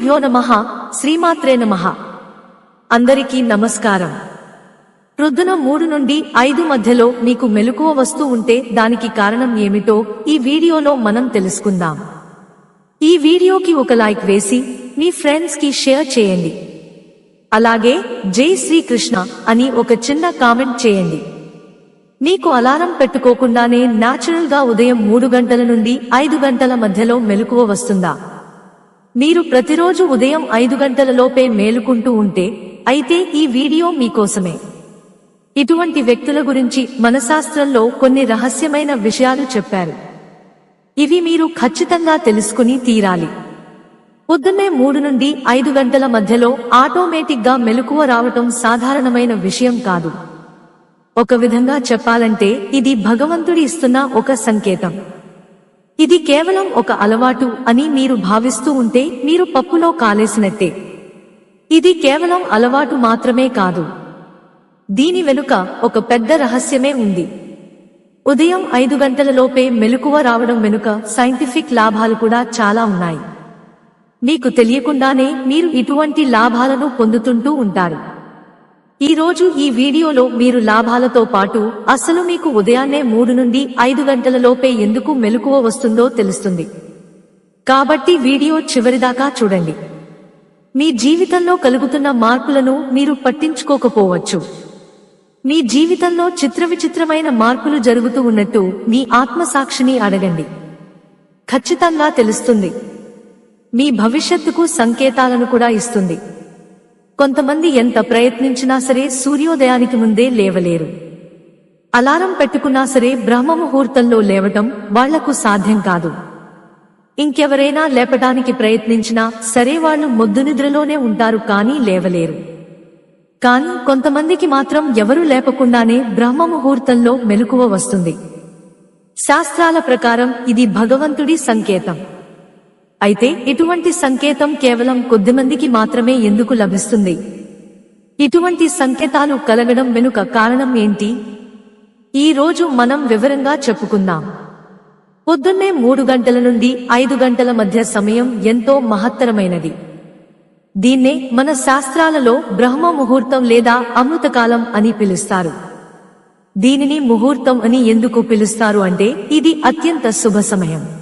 గురుభ్యో నమ శ్రీమాత్రే నమః. అందరికీ నమస్కారం. ప్రొద్దున మూడు నుండి ఐదు మధ్యలో మీకు మెలకువ వస్తూ ఉంటే దానికి కారణం ఏమిటో ఈ వీడియోలో మనం తెలుసుకుందాం. ఈ వీడియోకి ఒక లైక్ వేసి మీ ఫ్రెండ్స్కి షేర్ చేయండి. అలాగే జై శ్రీకృష్ణ అని ఒక చిన్న కామెంట్ చేయండి. మీకు అలారం పెట్టుకోకుండానే న్యాచురల్గా ఉదయం మూడు గంటల నుండి ఐదు గంటల మధ్యలో మెలకువ వస్తుందా? మీరు ప్రతిరోజు ఉదయం ఐదు గంటలలోపే మేలుకుంటూ ఉంటే అయితే ఈ వీడియో మీకోసమే. ఇటువంటి వ్యక్తుల గురించి మనశాస్త్రంలో కొన్ని రహస్యమైన విషయాలు చెప్పారు. ఇవి మీరు ఖచ్చితంగా తెలుసుకుని తీరాలి. పొద్దున్నే మూడు నుండి ఐదు గంటల మధ్యలో ఆటోమేటిక్గా మెలకువ రావటం సాధారణమైన విషయం కాదు. ఒక విధంగా చెప్పాలంటే ఇది భగవంతుడి ఇస్తున్న ఒక సంకేతం. ఇది కేవలం ఒక అలవాటు అని మీరు భావిస్తూ ఉంటే మీరు పప్పులో కాలేసినట్టే. ఇది కేవలం అలవాటు మాత్రమే కాదు. దీని వెనుక ఒక పెద్ద రహస్యమే ఉంది. ఉదయం ఐదు గంటల లోపే మెలకువ రావడం వెనుక సైంటిఫిక్ లాభాలు కూడా చాలా ఉన్నాయి. మీకు తెలియకుండానే మీరు ఇటువంటి లాభాలను పొందుతుంటూ ఉంటారు. ఈ రోజు ఈ వీడియోలో మీరు లాభాలతో పాటు అసలు మీకు ఉదయాన్నే మూడు నుండి ఐదు గంటల లోపే ఎందుకు మెలకువ వస్తుందో తెలుస్తుంది. కాబట్టి వీడియో చివరిదాకా చూడండి. మీ జీవితంలో కలుగుతున్న మార్పులను మీరు పట్టించుకోకపోవచ్చు. మీ జీవితంలో చిత్ర విచిత్రమైన మార్పులు జరుగుతూ ఉన్నట్టు మీ ఆత్మసాక్షిని అడగండి. ఖచ్చితంగా తెలుస్తుంది. మీ భవిష్యత్తుకు సంకేతాలను కూడా ఇస్తుంది. కొంతమంది ఎంత ప్రయత్నించినా సరే సూర్యోదయానికి ముందే లేవలేరు. అలారం పెట్టుకున్నా సరే బ్రహ్మ ముహూర్తంలో లేవటం వాళ్ళకు సాధ్యం కాదు. ఇంకెవరైనా లేపటానికి ప్రయత్నించినా సరే వాళ్ళు మొద్దు నిద్రలోనే ఉంటారు కానీ లేవలేరు. కానీ కొంతమందికి మాత్రం ఎవరు లేపకుండానే బ్రహ్మ ముహూర్తంలో మెలకువ వస్తుంది. శాస్త్రాల ప్రకారం ఇది భగవంతుడి సంకేతం. అయితే ఇటువంటి సంకేతం కేవలం కొద్దిమందికి మాత్రమే ఎందుకు లభిస్తుంది? ఇటువంటి సంకేతాలు కలగడం వెనుక కారణం ఏంటి? ఈ రోజు మనం వివరంగా చెప్పుకుందాం. పొద్దున్నే మూడు గంటల నుండి ఐదు గంటల మధ్య సమయం ఎంతో మహత్తరమైనది. దీన్నే మన శాస్త్రాలలో బ్రహ్మ ముహూర్తం లేదా అమృతకాలం అని పిలుస్తారు. దీనిని ముహూర్తం అని ఎందుకు పిలుస్తారు అంటే ఇది అత్యంత శుభ సమయం.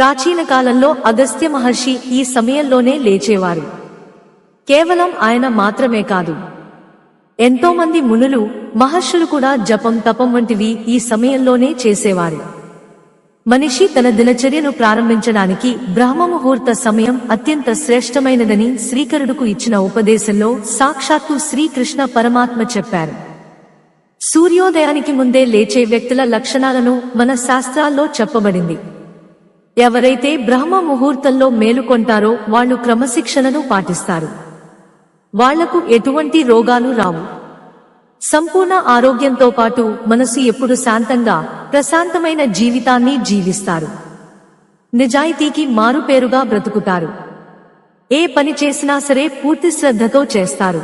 ప్రాచీన కాలంలో అగస్త్య మహర్షి ఈ సమయంలోనే లేచేవారు. కేవలం ఆయన మాత్రమే కాదు. ఎంతో మంది మునులు మహర్షులు కూడా జపం తపం వంటివి ఈ సమయంలోనే చేసేవారు. మనిషి తన దినచర్యను ప్రారంభించడానికి బ్రహ్మ ముహూర్త సమయం అత్యంత శ్రేష్టమైనదని శ్రీకరుడుకు ఇచ్చిన ఉపదేశంలో సాక్షాత్తు శ్రీకృష్ణ పరమాత్మ చెప్పారు. సూర్యోదయానికి ముందే లేచే వ్యక్తుల లక్షణాలను మన శాస్త్రాల్లో చెప్పబడింది. ఎవరైతే బ్రహ్మ ముహూర్తంలో మేలుకొంటారో వాళ్ళు క్రమశిక్షణను పాటిస్తారు. వాళ్ళకు ఎటువంటి రోగాలు రావు. సంపూర్ణ ఆరోగ్యంతో పాటు మనసు ఎప్పుడు శాంతంగా ప్రశాంతమైన జీవితాన్ని జీవిస్తారు. నిజాయితీకి మారుపేరుగా బ్రతుకుతారు. ఏ పని చేసినా సరే పూర్తి శ్రద్ధతో చేస్తారు.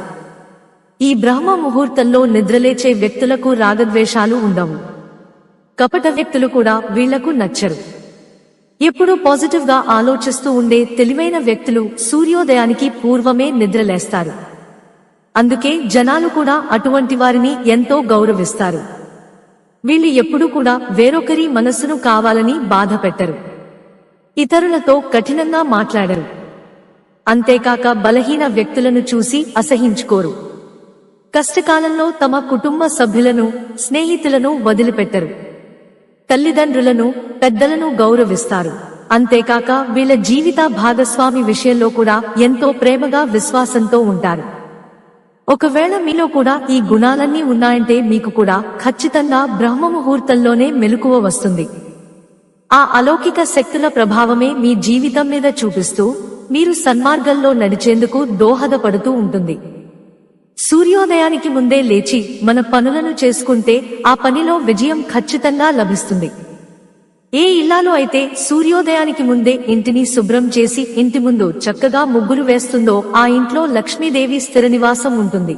ఈ బ్రహ్మ ముహూర్తంలో నిద్రలేచే వ్యక్తులకు రాగద్వేషాలు ఉండవు. కపట వ్యక్తులు కూడా వీళ్ళకు నచ్చరు. ఎప్పుడూ పాజిటివ్గా ఆలోచిస్తూ ఉండే తెలివైన వ్యక్తులు సూర్యోదయానికి పూర్వమే నిద్రలేస్తారు. అందుకే జనాలు కూడా అటువంటి వారిని ఎంతో గౌరవిస్తారు. వీళ్ళు ఎప్పుడూ కూడా వేరొకరి మనస్సును కావాలని బాధ పెట్టరు. ఇతరులతో కఠినంగా మాట్లాడరు. అంతేకాక బలహీన వ్యక్తులను చూసి అసహించుకోరు. కష్టకాలంలో తమ కుటుంబ సభ్యులను స్నేహితులను వదిలిపెట్టరు. తల్లిదండ్రులను పెద్దలను గౌరవిస్తారు. అంతేకాక వీళ్ళ జీవిత భాగస్వామి విషయంలో కూడా ఎంతో ప్రేమగా విశ్వాసంతో ఉంటారు. ఒకవేళ మీలో కూడా ఈ గుణాలన్నీ ఉన్నాయంటే మీకు కూడా ఖచ్చితంగా బ్రహ్మ ముహూర్తంలోనే మెలకువ వస్తుంది. ఆ అలౌకిక శక్తుల ప్రభావమే మీ జీవితం మీద చూపిస్తూ మీరు సన్మార్గంలో నడిచేందుకు దోహదపడుతూ ఉంటుంది. సూర్యోదయానికి ముందే లేచి మన పనులను చేసుకుంటే ఆ పనిలో విజయం ఖచ్చితంగా లభిస్తుంది. ఏ ఇల్లాలో అయితే సూర్యోదయానికి ముందే ఇంటిని శుభ్రం చేసి ఇంటి ముందు చక్కగా ముగ్గులు వేస్తుందో ఆ ఇంట్లో లక్ష్మీదేవి స్థిర నివాసం ఉంటుంది.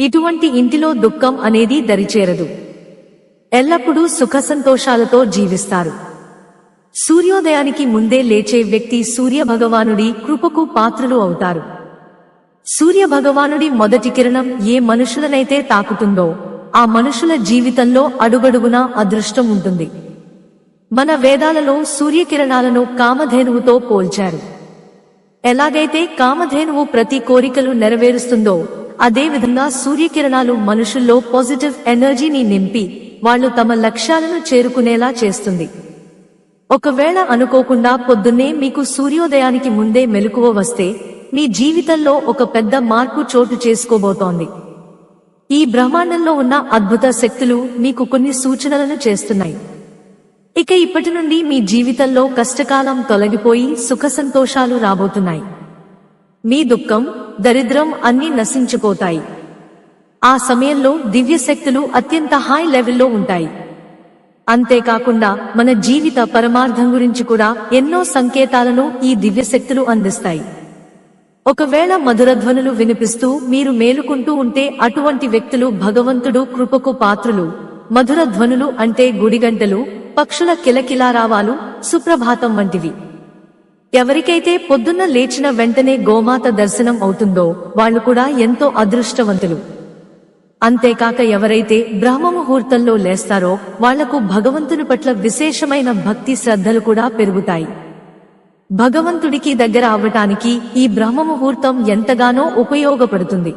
ఇటువంటి ఇంటిలో దుఃఖం అనేది దరిచేరదు. ఎల్లప్పుడూ సుఖ సంతోషాలతో జీవిస్తారు. సూర్యోదయానికి ముందే లేచే వ్యక్తి సూర్య భగవానుడి కృపకు పాత్రులు అవుతారు. సూర్య భగవానుడి మొదటి కిరణం ఏ మనుషులనైతే తాకుతుందో ఆ మనుషుల జీవితంలో అడుగడుగునా అదృష్టం ఉంటుంది. మన వేదాలలో సూర్యకిరణాలను కామధేనువుతో పోల్చారు. ఎలాగైతే కామధేనువు ప్రతి కోరికలు నెరవేరుస్తుందో అదేవిధంగా సూర్యకిరణాలు మనుషుల్లో పాజిటివ్ ఎనర్జీని నింపి వాళ్ళు తమ లక్ష్యాలను చేరుకునేలా చేస్తుంది. ఒకవేళ అనుకోకుండా పొద్దున్నే మీకు సూర్యోదయానికి ముందే మెలకువ వస్తే మీ జీవితంలో ఒక పెద్ద మార్పు చోటు చేసుకోబోతోంది. ఈ బ్రహ్మాండంలో ఉన్న అద్భుత శక్తులు మీకు కొన్ని సూచనలను చేస్తున్నాయి. ఇక ఇప్పటి నుండి మీ జీవితంలో కష్టకాలం తొలగిపోయి సుఖ సంతోషాలు రాబోతున్నాయి. మీ దుఃఖం దరిద్రం అన్నీ నశించిపోతాయి. ఆ సమయంలో దివ్య శక్తులు అత్యంత హై లెవెల్లో ఉంటాయి. అంతేకాకుండా మన జీవిత పరమార్థం గురించి కూడా ఎన్నో సంకేతాలను ఈ దివ్య శక్తులు అందిస్తాయి. ఒకవేళ మధురధ్వనులు వినిపిస్తూ మీరు మేలుకుంటూ ఉంటే అటువంటి వ్యక్తులు భగవంతుడు కృపకు పాత్రులు. మధుర ధ్వనులు అంటే గుడిగంటలు పక్షుల కిలకిలారావాలు సుప్రభాతం వంటివి. ఎవరికైతే పొద్దున్న లేచిన వెంటనే గోమాత దర్శనం అవుతుందో వాళ్ళు కూడా ఎంతో అదృష్టవంతులు. అంతేకాక ఎవరైతే బ్రహ్మ ముహూర్తంలో లేస్తారో వాళ్ళకు భగవంతుని పట్ల విశేషమైన భక్తి శ్రద్ధలు కూడా పెరుగుతాయి. భగవంతుడికి దగ్గర అవ్వటానికి ఈ బ్రహ్మ ముహూర్తం ఎంతగానో ఉపయోగపడుతుంది.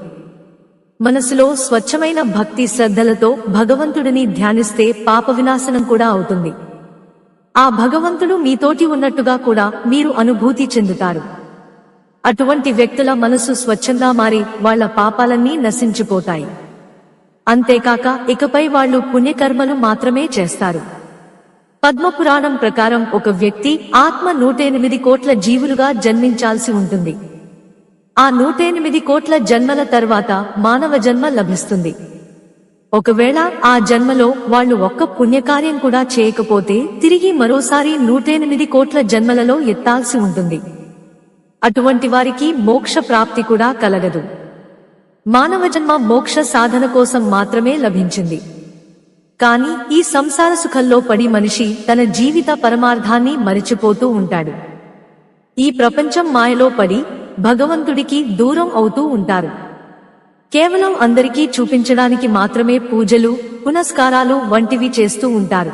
మనసులో స్వచ్ఛమైన భక్తి శ్రద్ధలతో భగవంతుడిని ధ్యానిస్తే పాప వినాశనం కూడా అవుతుంది. ఆ భగవంతుడు మీతోటి ఉన్నట్టుగా కూడా మీరు అనుభూతి చెందుతారు. అటువంటి వ్యక్తుల మనసు స్వచ్ఛంగా మారి వాళ్ళ పాపాలన్నీ నశించిపోతాయి. అంతేకాక ఇకపై వాళ్ళు పుణ్యకర్మలు మాత్రమే చేస్తారు. పద్మపురాణం ప్రకారం ఒక వ్యక్తి ఆత్మ నూటెనిమిది కోట్ల జీవులుగా జన్మించాల్సి ఉంటుంది. ఆ నూటెనిమిది కోట్ల జన్మల తర్వాత మానవ జన్మ లభిస్తుంది. ఒకవేళ ఆ జన్మలో వాళ్ళు ఒక్క పుణ్యకార్యం కూడా చేయకపోతే తిరిగి మరోసారి నూటెనిమిది కోట్ల జన్మలలో ఎత్తాల్సి ఉంటుంది. అటువంటి వారికి మోక్ష ప్రాప్తి కూడా కలగదు. మానవ జన్మ మోక్ష సాధన కోసం మాత్రమే లభించింది. కాని ఈ సంసార సుఖంలో పడి మనిషి తన జీవిత పరమార్థాన్ని మరిచిపోతూ ఉంటాడు. ఈ ప్రపంచం మాయలో పడి భగవంతుడికి దూరం అవుతూ ఉంటారు. కేవలం అందరికీ చూపించడానికి మాత్రమే పూజలు పునస్కారాలు వంటివి చేస్తూ ఉంటారు.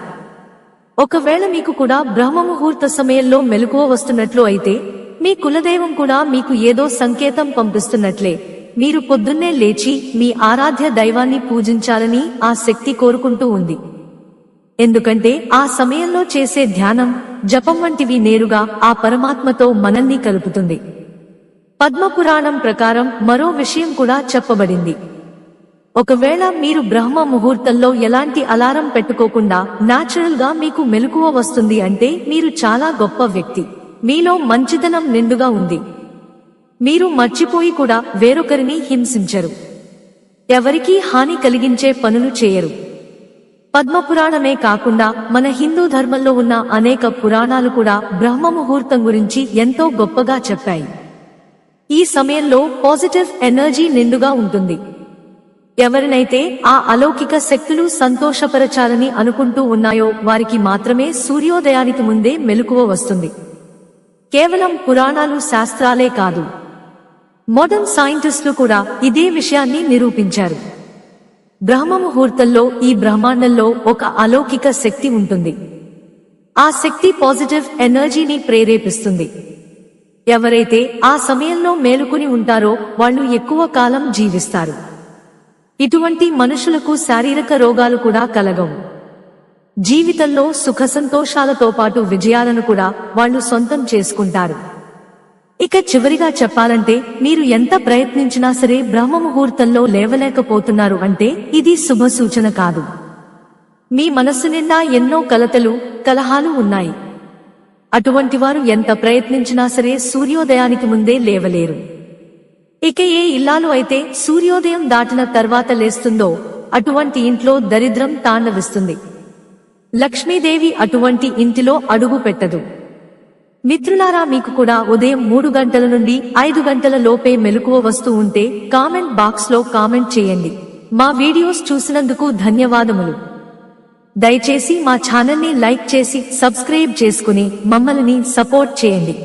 ఒకవేళ మీకు కూడా బ్రహ్మ ముహూర్త సమయంలో మెలకువ వస్తున్నట్లు అయితే మీ కులదైవం కూడా మీకు ఏదో సంకేతం పంపిస్తున్నట్లే. మీరు పొద్దున్నే లేచి మీ ఆరాధ్య దైవాన్ని పూజించాలని ఆ శక్తి కోరుకుంటూ ఉంది. ఎందుకంటే ఆ సమయంలో చేసే ధ్యానం జపం వంటివి నేరుగా ఆ పరమాత్మతో మనల్ని కలుపుతుంది. పద్మపురాణం ప్రకారం మరో విషయం కూడా చెప్పబడింది. ఒకవేళ మీరు బ్రహ్మ ముహూర్తంలో ఎలాంటి అలారం పెట్టుకోకుండా నాచురల్గా మీకు మెలకువ వస్తుంది అంటే మీరు చాలా గొప్ప వ్యక్తి. మీలో మంచితనం నిండుగా ఉంది. మీరు మర్చిపోయి కూడా వేరొకరిని హింసించరు. ఎవరికీ హాని కలిగించే పనులు చేయరు. పద్మపురాణమే కాకుండా మన హిందూ ధర్మంలో ఉన్న అనేక పురాణాలు కూడా బ్రహ్మ ముహూర్తం గురించి ఎంతో గొప్పగా చెప్పాయి. ఈ సమయంలో పాజిటివ్ ఎనర్జీ నిండుగా ఉంటుంది. ఎవరినైతే ఆ అలౌకిక శక్తులు సంతోషపరచాలని అనుకుంటూ ఉన్నాయో వారికి మాత్రమే సూర్యోదయానికి ముందే మెలకువ వస్తుంది. కేవలం పురాణాలు శాస్త్రాలే కాదు. మోడర్న్ సైంటిస్టులు కూడా ఇదే విషయాన్ని నిరూపించారు. బ్రహ్మ ముహూర్తంలో ఈ బ్రహ్మాండంలో ఒక అలౌకిక శక్తి ఉంటుంది. ఆ శక్తి పాజిటివ్ ఎనర్జీని ప్రేరేపిస్తుంది. ఎవరైతే ఆ సమయంలో మేలుకుని ఉంటారో వాళ్ళు ఎక్కువ కాలం జీవిస్తారు. ఇటువంటి మనుషులకు శారీరక రోగాలు కూడా కలగవు. జీవితంలో సుఖ సంతోషాలతో పాటు విజయాలను కూడా వాళ్ళు సొంతం చేసుకుంటారు. ఇక చివరిగా చెప్పాలంటే మీరు ఎంత ప్రయత్నించినా సరే బ్రహ్మ ముహూర్తంలో లేవలేకపోతున్నారు అంటే ఇది శుభ సూచన కాదు. మీ మనస్సు నిండా ఎన్నో కలతలు కలహాలు ఉన్నాయి. అటువంటి వారు ఎంత ప్రయత్నించినా సరే సూర్యోదయానికి ముందే లేవలేరు. ఇక ఏ ఇల్లాలు అయితే సూర్యోదయం దాటిన తర్వాత లేస్తుందో అటువంటి ఇంట్లో దరిద్రం తాండవిస్తుంది. లక్ష్మీదేవి అటువంటి ఇంటిలో అడుగు పెట్టదు. మిత్రులారా మీకు కూడా ఉదయం మూడు గంటల నుండి ఐదు గంటల లోపే మెలకువ వస్తూ ఉంటే కామెంట్ బాక్స్లో కామెంట్ చేయండి. మా వీడియోస్ చూసినందుకు ధన్యవాదములు. దయచేసి మా ఛానల్ని లైక్ చేసి సబ్స్క్రైబ్ చేసుకుని మమ్మల్ని సపోర్ట్ చేయండి.